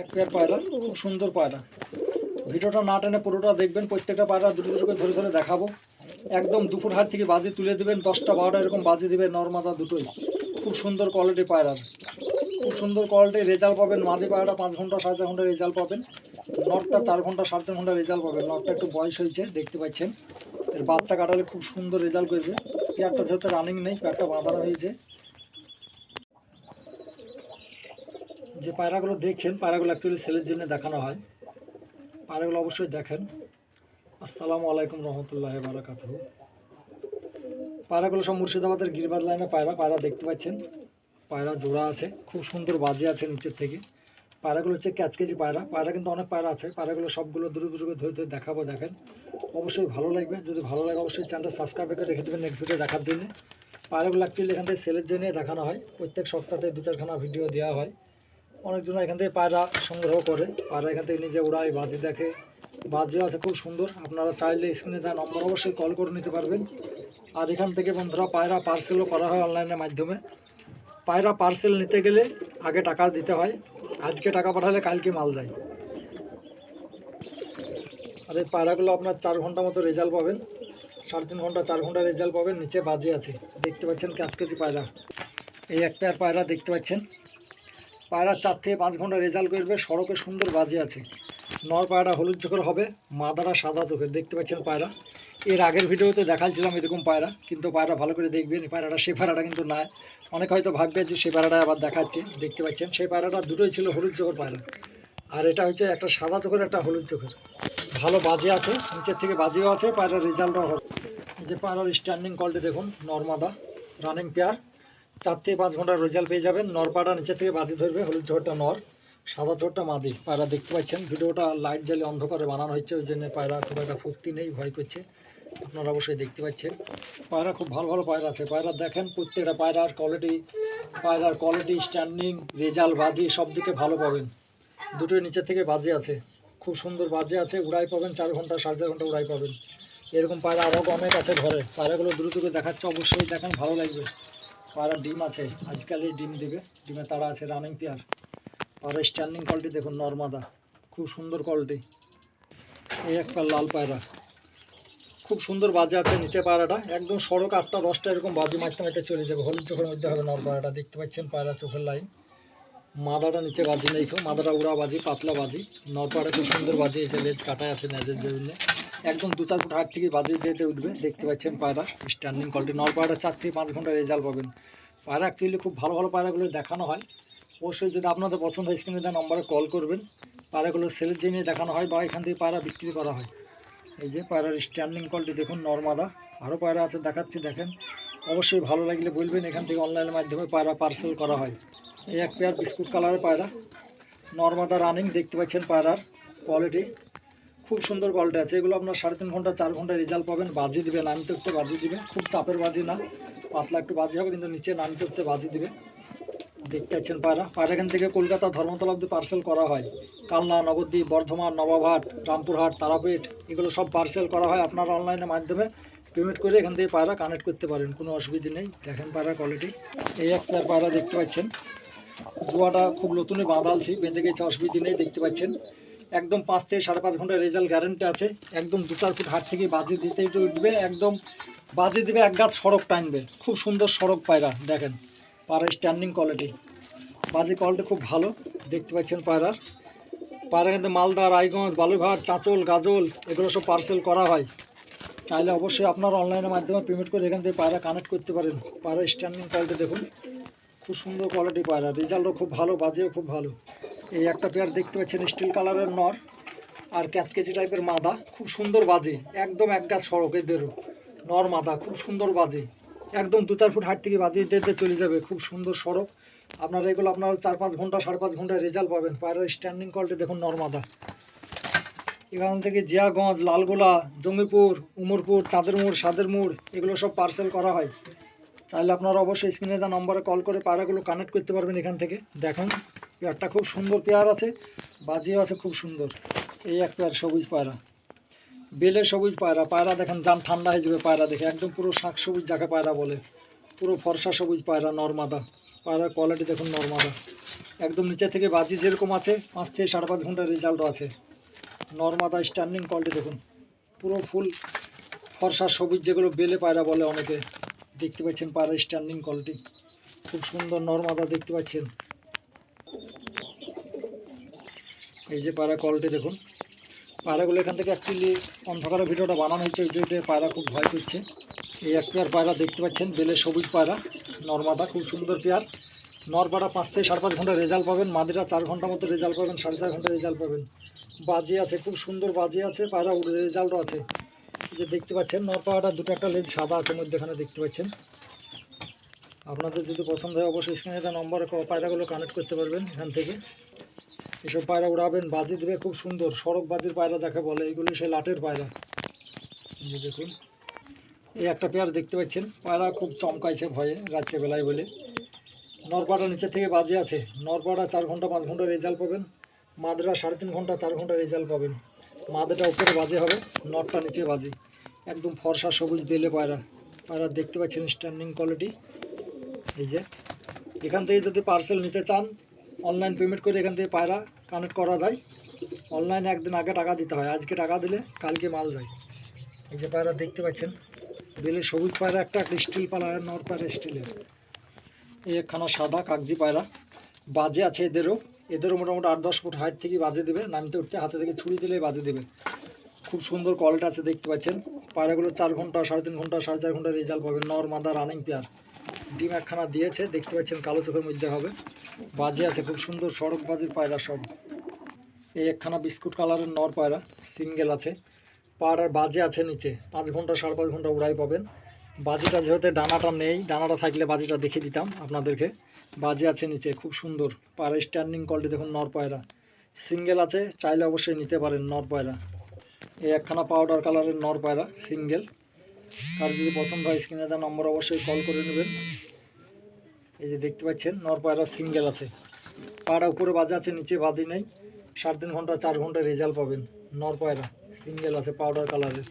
এক পেয়ার পায়রা খুব সুন্দর পায়রা। ভিডিওটা না টেনে পুরোটা দেখবেন, প্রত্যেকটা পায়রা দুটো দুটো করে ধরে ধরে দেখাবো। একদম দুপুর হাট থেকে বাজি তুলে দেবেন, দশটা বারোটা এরকম বাজি দেবে নর্মাদা দুটোই। খুব সুন্দর কোয়ালিটি পায়রার খুব সুন্দর কোয়ালিটির রেজাল্ট পাবেন, মাদি পায়রাটা পাঁচ ঘণ্টা, সাড়ে চার ঘণ্টা রেজাল্ট পাবেন। নটটা চার ঘণ্টা, সাড়ে তিন ঘণ্টা রেজাল্ট পাবেন। নটটা একটু বয়স হয়েছে, দেখতে পাচ্ছেন। এর বাচ্চা কাটালে খুব সুন্দর রেজাল্ট করবে। পেয়ারটা যেহেতু রানিং নেই, পেয়ারটা বাঁধানো হয়েছে। যে পায়রাগুলো দেখছেন, পায়রাগুলো অ্যাকচুয়ালি সেলের জন্য দেখানো হয়। পায়রাগুলো অবশ্যই দেখেন। আসসালামু আলাইকুম রহমতুল্লাহ বারাকাত পায়রাগুলো সব মুর্শিদাবাদের গিরবাদ লাইনে পায়রা পায়রা দেখতে পাচ্ছেন। পায়রা জোড়া আছে, খুব সুন্দর বাজে আছে নিচের থেকে। পায়রাগুলো হচ্ছে ক্যাচ কেজি পায়রা। পায়রা কিন্তু অনেক পায়রা আছে। পায়রাগুলো সবগুলো দূরে দূরে ধরে ধরে দেখাবো, দেখেন। অবশ্যই ভালো লাগবে। যদি ভালো লাগে অবশ্যই চ্যানেলটা সাবস্ক্রাইব করে রেখে দেবেন নেক্সট ভিডিও দেখার জন্য। পায়রাগুলো অ্যাকচুয়ালি এখান থেকে সেলের জন্য দেখানো হয়। প্রত্যেক সপ্তাহে দু চারখানা ভিডিও দেওয়া হয়। অনেকজন এখান থেকে পায়রা সংগ্রহ করে। পায়রা এখান থেকে নিজে উড়ায় বাজি দেখে। বাজিও আছে, খুব সুন্দর। আপনারা চাইলে স্ক্রিনে দেওয়া নম্বর অবশ্যই কল করে নিতে পারবেন। আর এখান থেকে বন্ধুরা, পায়রা পার্সেলও করা হয় অনলাইনের মাধ্যমে। পায়রা পার্সেল নিতে গেলে আগে টাকা দিতে হয়। আজকে টাকা পাঠালে কালকে মাল যায়। আর এই পায়রাগুলো আপনার চার ঘণ্টা মতো রেজাল্ট পাবেন। সাড়ে তিন ঘণ্টা, চার ঘণ্টা রেজাল্ট পাবেন। নিচে বাজি আছে। দেখতে পাচ্ছেন কাজ কেজি পায়রা। এই একটা পায়রা দেখতে পাচ্ছেন। পায়রা চার থেকে পাঁচ ঘণ্টা রেজাল্ট করবে, সড়কে সুন্দর বাজে আছে। নর পায়রা হলুদ চোখের হবে মাদারা সাদা চোখের দেখতে পাচ্ছেন পায়রা। এর আগের ভিডিওতে দেখাচ্ছিলাম এরকম পায়রা, কিন্তু পায়রা ভালো করে দেখবেন পায়রাটা, সে পায়রাটা কিন্তু না অনেক হয়তো ভাববে যে সেই পায়রাটা আবার দেখাচ্ছে, দেখতে পাচ্ছেন সেই পায়রাটা দুটোই ছিল হলুদ চোখের পায়রা। আর এটা হচ্ছে একটা সাদা চোখের, একটা হলুদ চোখের। ভালো বাজে আছে, নিচের থেকে বাজেও আছে, পায়রার রেজাল্টও হবে। যে পায়রার স্ট্যান্ডিং কলটি দেখুন নর্মাদা রানিং পেয়ার চার থেকে পাঁচ ঘণ্টার রেজাল্ট পেয়ে যাবেন। নরপাড়া নিচে থেকে বাজি ধরবে, হলুদ ঝোরটা নর, সাদা ঝোরটা মাদি। পায়রা দেখতে পাচ্ছেন, ভিডিওটা লাইট জ্বালিয়ে অন্ধকারে বানানো হচ্ছে ওই জন্য পায়রা খুব একটা ফুর্তি নেই, ভয় করছে। আপনারা অবশ্যই দেখতে পাচ্ছেন। পায়রা খুব ভালো ভালো পায়রা আছে। পায়রা দেখেন, প্রত্যেকটা পায়রার কোয়ালিটি পায়রার কোয়ালিটি স্ট্যান্ডিং রেজাল্ট বাজি, সব দিকে ভালো পাবেন। দুটোই নিচের থেকে বাজে আছে। খুব সুন্দর বাজে আছে, উড়াই পাবেন, চার ঘণ্টা সাড়ে চার ঘণ্টা উড়াই পাবেন। এরকম পায়রা আরও অনেক আছে ঘরে। পায়রাগুলো দ্রুত দেখাচ্ছে, অবশ্যই দেখেন, ভালো লাগবে। পায়রা ডিম আছে, আজকাল এই ডিম দেবে। ডিমে তারা আছে রানিং পেয়ার পায়রা স্ট্যান্ডিং কোয়ালিটি দেখুন, নর্মাদা। খুব সুন্দর কোয়ালিটি এই একটা লাল পায়রা। খুব সুন্দর বাজে আছে নিচে পায়রাটা। একদম সড়ক আটটা, দশটা এরকম বাজে মারতে মারতে চলে যাবে। হলুদ চোখের মধ্যে হবে নর পায়রাটা। দেখতে পাচ্ছেন পায়রা চোখের লাইন মাদাটা নিচে বাজি নেই খুব মাদাটা উড়া বাজি, পাতলা বাজি। নর পায়রা খুব সুন্দর বাজি, এই যে লেজ কাটায় আছে নেজের জন্য। একদম দু চার ফুট হাট থেকে বাজি যেতে উঠবে, দেখতে পাচ্ছেন পায়রা স্ট্যান্ডিং কোয়ালিটি নর পায়রা চার থেকে পাঁচ ঘণ্টা রেজাল্ট পাবেন। পায়রা অ্যাকচুয়ালি খুব ভালো ভালো পায়রাগুলো দেখানো হয়। অবশ্যই যদি আপনাদের পছন্দ হয় স্ক্রিনে দেওয়া নম্বরে কল করবেন। পায়রাগুলো সেলের জন্য দেখানো হয় বা এখান থেকে পায়রা বিক্রি করা হয়। এই যে পায়রার স্ট্যান্ডিং কোয়ালিটি দেখুন, নর্মাদা। আরও পায়রা আছে, দেখাচ্ছি, দেখেন। অবশ্যই ভালো লাগলে বলবেন, এখান থেকে অনলাইনের মাধ্যমে পায়রা পার্সেল করা হয়। এই এক পেয়ার বিস্কুট কালারের পায়রা। নর্মাদা রানিং দেখতে পাচ্ছেন পায়রার কোয়ালিটি খুব সুন্দর কোয়ালিটি আছে। এগুলো আপনার সাড়ে তিন ঘণ্টা, চার ঘণ্টা রেজাল্ট পাবেন। বাজি দিবে নামতে উঠতে বাজি দিবে খুব চাপের বাজি না। পাতলা একটু বাজি হবে, কিন্তু নিচে নামতে উঠতে বাজি দিবে। দেখতে পাচ্ছেন পায়রা। পায়রা এখান থেকে কলকাতা ধর্মতলা অব্দি পার্সেল করা হয়। কালনা, নবদ্বীপ, বর্ধমান, নবাবহাট, রামপুরহাট, তারাপীঠ, এগুলো সব পার্সেল করা হয় আপনারা অনলাইনের মাধ্যমে। পেমেন্ট করে এখান থেকে পায়রা কানেক্ট করতে পারেন, কোনো অসুবিধা নেই। দেখেন পায়রা কোয়ালিটি এই একটা পায়রা দেখতে পাচ্ছেন। জোয়াটা খুব নতুনই বাঁধালছি, বেঁধে গেছে, অসুবিধা নেই, দেখতে পাচ্ছেন। একদম পাঁচ থেকে সাড়ে পাঁচ ঘণ্টা রেজাল্ট গ্যারেন্টি আছে। একদম দু চার ফুট হাট থেকে বাজি দিতে উঠবে, একদম বাজি দিবে এক গাছ সড়ক টানবে। খুব সুন্দর সড়ক পায়রা, দেখেন, পায়রা স্ট্যান্ডিং কোয়ালিটি বাজি কোয়ালিটি খুব ভালো, দেখতে পাচ্ছেন পায়রার। পায়রা কিন্তু মালদা, রায়গঞ্জ বালুঘাট চাঁচল, গাজল, এগুলো সব পার্সেল করা হয়। চাইলে অবশ্যই আপনারা অনলাইনের মাধ্যমে পেমেন্ট করে এখান থেকে পায়রা কানেক্ট করতে পারেন। পায়রা স্ট্যান্ডিং কোয়ালিটি দেখুন, খুব সুন্দর কোয়ালিটি পায়রা, রেজাল্টও খুব ভালো, বাজেও খুব ভালো। এই একটা পেয়ার দেখতে পাচ্ছেন স্টিল কালারের নর আর ক্যাচকেচি টাইপের মাদা। খুব সুন্দর বাজে, একদম এক গাছ সড়ক এদেরও। নর মাদা, খুব সুন্দর বাজে। একদম দু চার ফুট হাট থেকে বাজে দিতে চলে যাবে, খুব সুন্দর সড়ক। আপনারা এগুলো আপনার চার পাঁচ ঘণ্টা, সাড়ে পাঁচ ঘন্টায় রেজাল্ট পাবেন। পায়রার স্ট্যান্ডিং কোয়ালিটি দেখুন নর্মাদা এখান থেকে জিয়াগঞ্জ, লালগোলা, জঙ্গিপুর, উমরপুর চাঁদের মোড় সাদের মোড় এগুলো সব পার্সেল করা হয়। চাইলে আপনারা অবশ্যই স্ক্রিনে দেওয়া নম্বরে কল করে পায়রাগুলো কানেক্ট করতে পারবেন এখান থেকে। দেখেন। পেয়ারটা খুব সুন্দর পেয়ার আছে, বাজিও আছে খুব সুন্দর। এই এক পেয়ার সবুজ পায়রা। বেলের সবুজ পায়রা পায়রা দেখেন যান ঠান্ডা হয়ে যাবে পায়রা দেখে, একদম পুরো শাক সবুজ যাকে পায়রা বলে। পুরো ফর্সা সবুজ পায়রা, নর্মাদা। পায়রার কোয়ালিটি দেখুন নর্মাদা। একদম নিচে থেকে বাজি যেরকম আছে, পাঁচ থেকে সাড়ে পাঁচ ঘণ্টার রেজাল্টও আছে। নর্মাদা স্ট্যান্ডিং কোয়ালিটি দেখুন। পুরো ফুল ফর্সা সবুজ যেগুলো বেলে পায়রা বলে অনেকে। দেখতে পাচ্ছেন পায়রা স্ট্যান্ডিং কোয়ালিটি খুব সুন্দর নর্মাদা দেখতে পাচ্ছেন। এই যে পায়রা কলটি দেখুন। পায়রাগুলো এখান থেকে অ্যাকচুয়ালি অন্ধকারের ভিডিওটা বানানো হয়েছে, ওই জন্য পায়রা খুব ভয় করছে। এই এক পেয়ার পায়রা দেখতে পাচ্ছেন, বেলে সবুজ পায়রা, নর্মাদা, খুব সুন্দর পেয়ার। নরপাড়া পাঁচ থেকে সাড়ে পাঁচ ঘণ্টা রেজাল্ট পাবেন, মাদিরা চার ঘণ্টার মতো রেজাল্ট পাবেন, সাড়ে চার ঘণ্টা রেজাল্ট পাবেন। বাজে আছে, খুব সুন্দর বাজে আছে, পায়রা রেজাল্টও আছে। যে দেখতে পাচ্ছেন নরপাড়াটা দুটো একটা লেজ সাদা আছে, মধ্যেখানে দেখতে পাচ্ছেন। আপনাদের যদি পছন্দ হয়, অবশ্যই স্ক্রিনে একটা নম্বরে পায়রাগুলো কানেক্ট করতে পারবেন এখান থেকে। এসব পায়রা উড়াবেন, বাজি দেবে, খুব সুন্দর। সড়ক বাজির পায়রা যাকে বলে, এগুলো সে লাটের পায়রা। দেখুন, এই একটা পেয়ার দেখতে পাচ্ছেন? পায়রা খুব চমকাইছে ভয়ে, রাত্রেবেলায় বলে। নরপাড়া নিচে থেকে বাজে আছে। নরপাড়া চার ঘণ্টা, পাঁচ ঘণ্টা রেজাল্ট পাবেন। মাদরা সাড়ে তিন ঘণ্টা, চার ঘণ্টা রেজাল্ট পাবেন। মাদেটা উপরে বাজে হবে নটটা নিচে বাজে। একদম ফর্সা সবুজ বেলে পায়রা। পায়রা দেখতে পাচ্ছেন স্ট্যান্ডিং কোয়ালিটি এই যে, এখান থেকে যদি পার্সেল নিতে চান অনলাইন পেমেন্ট করে এখান থেকে পায়রা কানেক্ট করা যায়। অনলাইনে একদিন আগে টাকা দিতে হয়, আজকে টাকা দিলে কালকে মাল যায়। এই যে পায়রা দেখতে পাচ্ছেন, বেলে সবুজ পায়রা, একটা স্টিল পায়রা নর পায়রা স্টিলের এই একখানা সাদা কাগজি পায়রা, বাজে আছে এদেরও। এদেরও মোটামুটি আট দশ ফুট হাইট থেকে বাজে দেবে, নামতে উঠতে হাতে থেকে ছুরি দিলে বাজে দেবে। খুব সুন্দর কোয়ালিটি আছে, দেখতে পাচ্ছেন। পায়রাগুলো চার ঘণ্টা, সাড়ে তিন ঘণ্টা, সাড়ে চার ঘণ্টা রেজাল্ট পাবেন। নর মাদা রানিং পেয়ার ডিম একখানা দিয়েছে, দেখতে পাচ্ছেন কালো চোখের মধ্যে হবে। বাজে আছে, খুব সুন্দর সড়ক বাজির পায়রা সব। এই একখানা বিস্কুট কালারের নর পায়রা, সিঙ্গেল আছে। পায়রার বাজে আছে নিচে, পাঁচ ঘণ্টা সাড়ে পাঁচ ঘণ্টা উড়াই পাবেন। বাজিটা যেহেতু ডানাটা নেই, ডানাটা থাকলে বাজিটা দেখে দিতাম আপনাদেরকে। বাজে আছে নিচে, খুব সুন্দর। পায়রা স্ট্যান্ডিং কলটি দেখুন নর পায়রা। সিঙ্গেল আছে, চাইলে অবশ্যই নিতে পারেন নর পায়রা। এই একখানা পাউডার কালারের নর পায়রা, সিঙ্গেল। কার যদি পছন্দ হয় স্ক্রিনে দেওয়া নম্বর অবশ্যই কল করে নেবেন। এই যে দেখতে পাচ্ছেন নরপায়রা সিঙ্গেল আছে। পাড়া উপরে বাজে আছে, নিচে বাদি নেই। সাড়ে তিন ঘণ্টা, চার ঘণ্টা রেজাল্ট পাবেন। নরপায়রা সিঙ্গেল আছে পাউডার কালারের